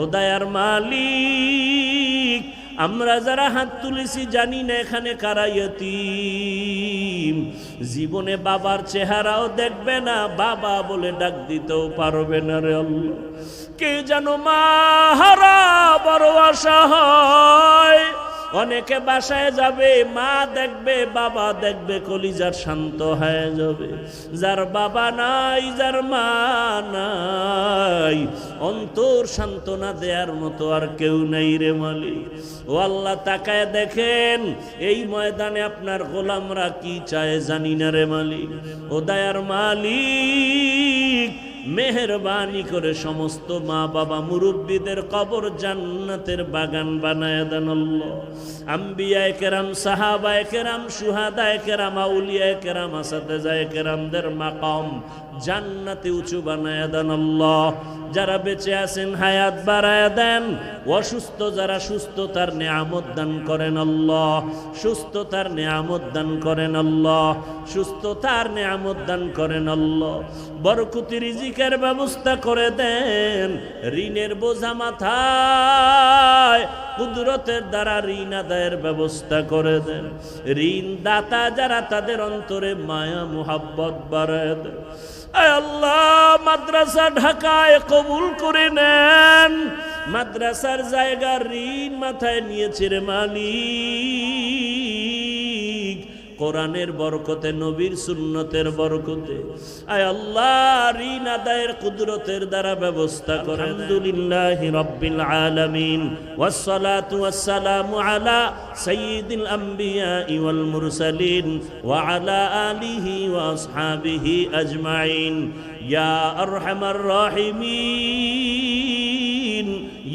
ও মালিক, আমরা যারা হাত তুলেছি জানি না এখানে কারাইয়তি জীবনে বাবার চেহারাও দেখবে না, বাবা বলে ডাক দিতেও পারবে না রে কে যেন মা হারা বড় আশা হয়। অনেকে বাসায় যাবে, মা দেখবে, বাবা দেখবে, কলিজার শান্ত হয়ে যাবে। যার বাবা নাই, যার মা নাই, অন্তর সান্ত্বনা দেওয়ার মতো আর কেউ নেই রে মালিক। ও আল্লাহ তাকায় দেখেন, এই ময়দানে আপনার গোলামরা কি চায় জানি না রে মালিক। ও দায়ার মালিক মেহরবানি করে সমস্ত মা বাবা মুরব্বীদের কবর জান্নাতের বাগান বানায় দেন আম্বিয়ায় কেরাম, সাহাবায় কেরাম সুহাদায় কেরাম, আউলিয়ায় কেরাম আসাদে যায় কেরামদের মাকাম জান্নাতে উঁচু বানায় দেন যারা বেঁচে আছেন, হায়াত বাড়ায় দেন। অসুস্থ যারা সুস্থতার নিয়ামত দান করেন আল্লাহ। সুস্থতার নিয়ামত দান করেন আল্লাহ। সুস্থতার নিয়ামত দান করেন আল্লাহ। বরকুতি রিজিকের ব্যবস্থা করে দেন। ঋণের বোঝা মাথায়, কুদরতের দ্বারা ঋণ আদায়ের ব্যবস্থা করে দেন। ঋণ দাতা যারা তাদের অন্তরে মায়া, মুহাব্বত বাড়ায় দেন। আল্লাহ, মাদ্রাসা ঢাকায় কবুল করে নেন। মাদ্রাসার জায়গা ঋণ মাথায় নিয়েছে রে মালিক। কোরআনের বরকতে, নবীর সুন্নতের বরকতে। আল্লাহ, ঋণ আদায়ের কুদরতের দ্বারা ব্যবস্থা করে আলহামদুলিল্লাহ রব্বিল আলামিন। ওয়াসসালাতু ওয়াসসালামু আলা সাইয়্যিদিল আম্বিয়া ওয়াল মুরসালিন ওয়া আলা আলিহি ওয়া আসহাবিহি আজমাইন।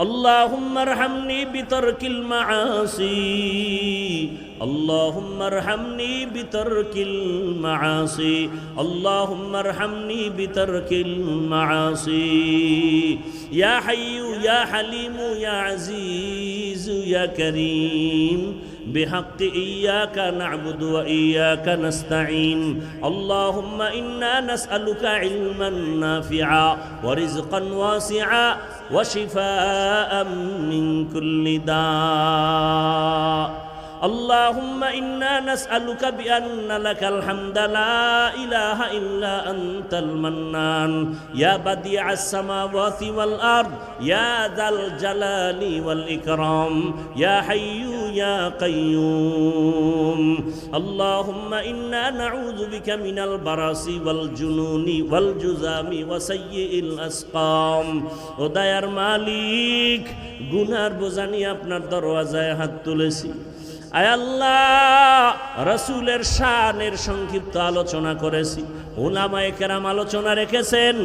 اللهم ارحمني بترك المعاصي اللهم ارحمني بترك المعاصي اللهم ارحمني بترك المعاصي يا حي يا حليم يا عزيز يا كريم بحق إياك نعبد وإياك نستعين. اللهم إنا نسألك علما نافعا ورزقا واسعا وشفاء من كل داء. اللهم إنا نسألك بأن لك الحمد لا إله إلا أنت المنان يا بديع السماوات والأرض يا ذا الجلال والإكرام يا حي يا قيوم اللهم إنا نعوذ بك من البرص والجنون والجزام وسيء الأسقام ودير مالك গুনার বোঝানি আপনার দরওয়াজায় হাত তুলেছি আয় আল্লাহ, রসুলের শানের সংক্ষিপ্ত আলোচনা করেছি। ওলামায়ে কেরাম আলোচনা রেখেছেন।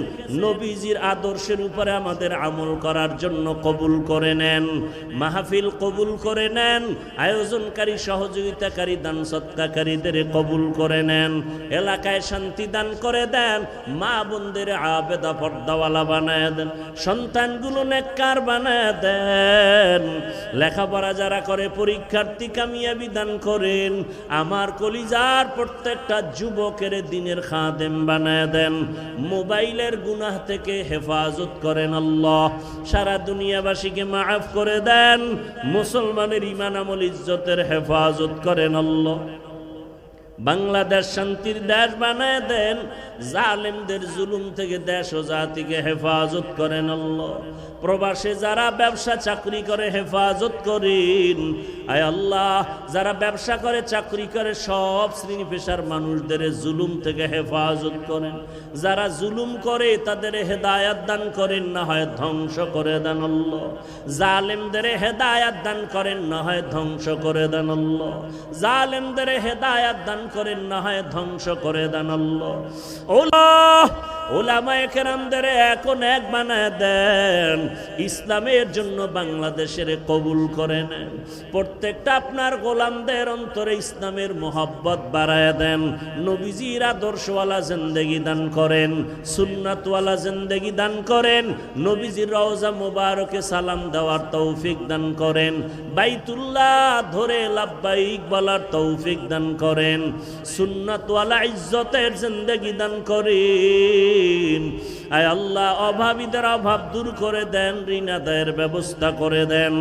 নবীজির আদর্শের উপরে আমাদের আমল করার জন্য কবুল করে নেন, মাহফিল কবুল করে নেন, আয়োজনকারী, সহযোগিতাকারী দান সৎকারীদের কবুল করে নেন, এলাকায় শান্তি দান করে দেন, মা বোনদের আবেদা পর্দাওয়ালা বানায় দেন, সন্তানগুলো নেককার বানায় দেন। লেখাপড়া যারা করে, পরীক্ষার্থী কামিয়াবি দান করেন, আমার কলিজার প্রত্যেকটা যুবকের দিনের খাদেম বানায় দেন, মোবাইলের গুনাহ থেকে হেফাজত করেন আল্লাহ, সারা দুনিয়াবাসীকে মাফ করে দেন, মুসলমানের ইমান আমল ইজ্জতের হেফাজত করেন আল্লাহ। বাংলাদেশ শান্তির দেশ বানায় দেন। জালেমদের জুলুম থেকে দেশ ও জাতিকে হেফাজত করেন আল্লাহ। প্রবাসে যারা ব্যবসা, চাকরি করে হেফাজত করেন। আয় আল্লাহ, যারা ব্যবসা করে, চাকরি করে, সব শ্রেণি পেশার মানুষদের জুলুম থেকে হেফাজত করেন। যারা জুলুম করে, তাদের হেদায়াত দান করেন, না হয় ধ্বংস করে দেন আল্লাহ। জালেমদের হেদায়াত দান করেন, না হয় ধ্বংস করে দেন আল্লাহ। জালেমদের হেদায়াত দান করেন না হয় ধ্বংস করে দেন আল্লাহ। ওলা ওলামায়ে কেরামদের এখন এক বানায় দেন, ইসলামের জন্য বাংলাদেশের কবুল করে নেন। প্রত্যেকটা আপনার গোলামদের অন্তরে ইসলামের মোহাব্বত বাড়ায় দেন। নবীজির আদর্শওয়ালা জিন্দেগি দান করেন, সুন্নাতওয়ালা জিন্দেগি দান করেন, নবীজির রওজা মোবারকে সালাম দেওয়ার তৌফিক দান করেন, বাইতুল্লাহ ধরে লাব্বাইক বলার তৌফিক দান করেন, সুন্নাতওয়ালা ইজ্জতের জিন্দেগি দান করেন। আয় আল্লাহ, অভাবীদের অভাব দূর করে দেন, ঋণ আদায়ের ব্যবস্থা করে দেন।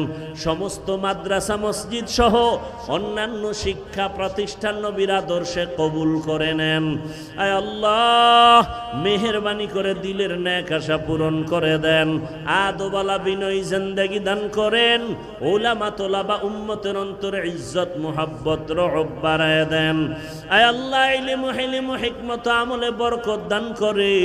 সমস্ত মাদ্রাসা, মসজিদ সহ অন্যান্য শিক্ষা প্রতিষ্ঠান নবীর আদর্শে কবুল করে নেন। আয় আল্লাহ, মেহরবানি করে দিলের ন্যাক আশা পূরণ করে দেন। আদোবালা বিনয়ী জিন্দেগি দান করেন। ওলামা তোলা বা উম্মতের অন্তরে ইজ্জত, মোহাব্বত, রহব বাড়ায় দেন। আয় আল্লাহ, ইলিমু হিলিমু হিকমত আমলে বরকত দান করেন।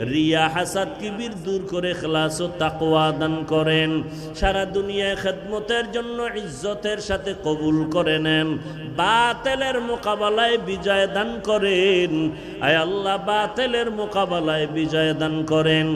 রিয়া হাসাদ কিবির দূর করে খেলাস ও তাকওয়া দান করেন। সারা দুনিয়ায় খেদমতের জন্য ইজ্জতের সাথে কবুল করে নেন। বাতেলের মোকাবেলায় বিজয় দান করেন। আয় আল্লাহ, বাতেলের মোকাবেলায় বিজয় দান করেন।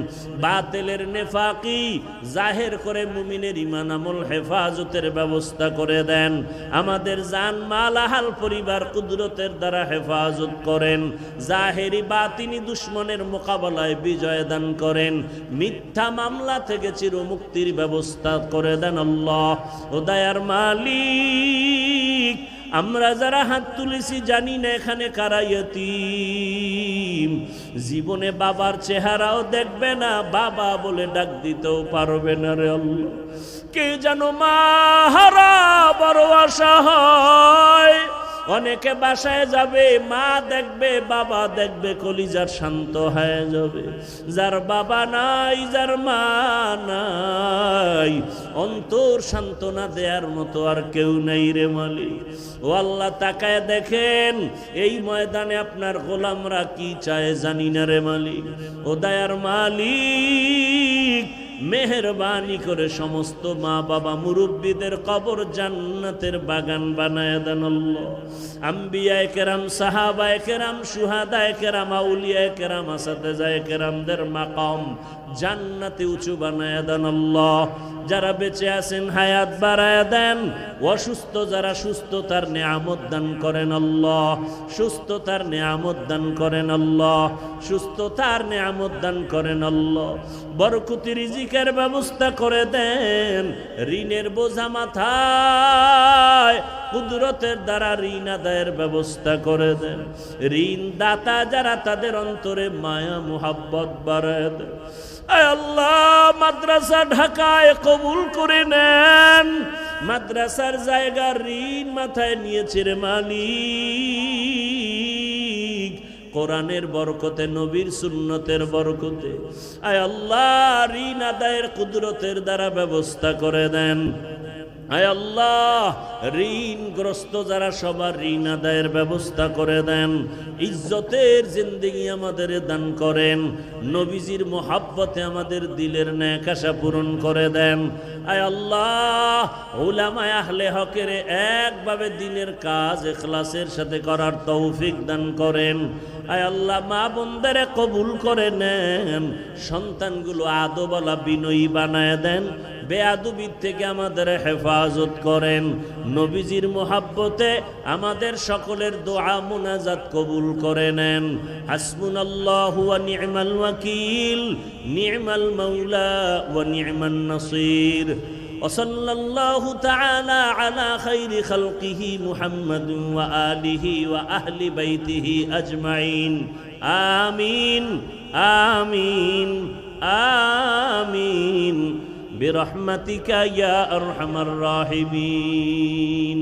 বাতেলের নেফাকি জাহের করে মুমিনের ইমান আমল হেফাজতের ব্যবস্থা করে দেন। আমাদের জান, মাল, আহাল, পরিবার, কুদরতের দ্বারা হেফাজত করেন। জাহেরি, বাতিনি দুশ্মনের মোকাবেলায় বিজয় দান করেন। মিথ্যা মামলা থেকে চিরমুক্তির ব্যবস্থা করে দেন আল্লাহ। ও দয়ার মালিক, আমরা যারা হাত তুলেছি জানি না এখানে কারাইয়াতিম জীবনে বাবার চেহারাও দেখবে না, বাবা বলে ডাক দিতেও পারবে না রে কে যেন মা হারা বড় আশা হয়। অনেকে বাসায় যাবে, মা দেখবে, বাবা দেখবে, কলিজার শান্ত হয়ে যাবে। যার বাবা নাই, যার মা নাই, অন্তর সান্ত্বনা দেওয়ার মতো আর কেউ নেই রে মালিক। ও আল্লাহ তাকায় দেখেন, এই ময়দানে আপনার গোলামরা কি চায় জানি না রে মালিক। ও দায়ার মালিক মেহরবানি করে সমস্ত মা বাবা মুরব্বীদের কবর জান্নাতের বাগান বানায় দেন আম্বিয়ায় কেরাম, সাহাবায় কেরাম, সুহাদায় কেরাম, আউলিয়ায় কেরাম আসাতে যায় কেরামদের মাকাম জান্নাতে উঁচু বানায় দেন আল্লাহ। যারা বেঁচে আছেন, হায়াত বাড়ায় দেন। অসুস্থ যারা সুস্থতার নিয়ামত দান করেন আল্লাহ। সুস্থতার নিয়ামত দান করেন আল্লাহ। সুস্থতার নিয়ামত দান করেন আল্লাহ। বরকুতি রিজিকের ব্যবস্থা করে দেন। ঋণের বোঝা মাথায়, কুদরতের দ্বারা ঋণ আদায়ের ব্যবস্থা করে দেন। ঋণ দাতা যারা তাদের অন্তরে মায়া, মোহাব্বত বাড়ায় দেন। আল্লাহ, মাদ্রাসা ঢাকায় কবুল করে নেন। মাদ্রাসার জায়গা ঋণ মাথায় নিয়েছে রে মালিক। কোরআনের বরকতে, নবীর সুন্নতের বরকতে। আয় আল্লাহ, ঋণ আদায়ের কুদরতের দ্বারা ব্যবস্থা করে দেন। আয় আল্লাহ, ঋণগ্রস্ত যারা সবার ঋণ আদায়ের ব্যবস্থা করে দেন, ইজ্জতের জিন্দিগি আমাদের দান করেন, নবীজির মোহাব্বতে আমাদের দিলের ন্যাকাশা পূরণ করে দেন। আয় আল্লাহ, উলামায় আহলে হকের একভাবে দিনের কাজ, এখলাসের সাথে করার তৌফিক দান করেন। আয় আল্লাহ, মা বোনদের কবুল করে নেন। সন্তানগুলো আদোবালা বিনয়ী বানায় দেন, বেয়াদুবির থেকে আমাদের হেফাজত করেন। নবীজির মোহাব্বতে আমাদের সকলের দোয়া মোনাজাত কবুল করে নেন। হাসমুন আল্লাহ নি'মাল ওয়াকিল, নি'মাল মাওলা ওয়া নি'মান নাসির। وصلى الله تعالى على خير خلقه محمد وآله وأهل بيته أجمعين آمين آمين آمين برحمتك يا أرحم الراحمين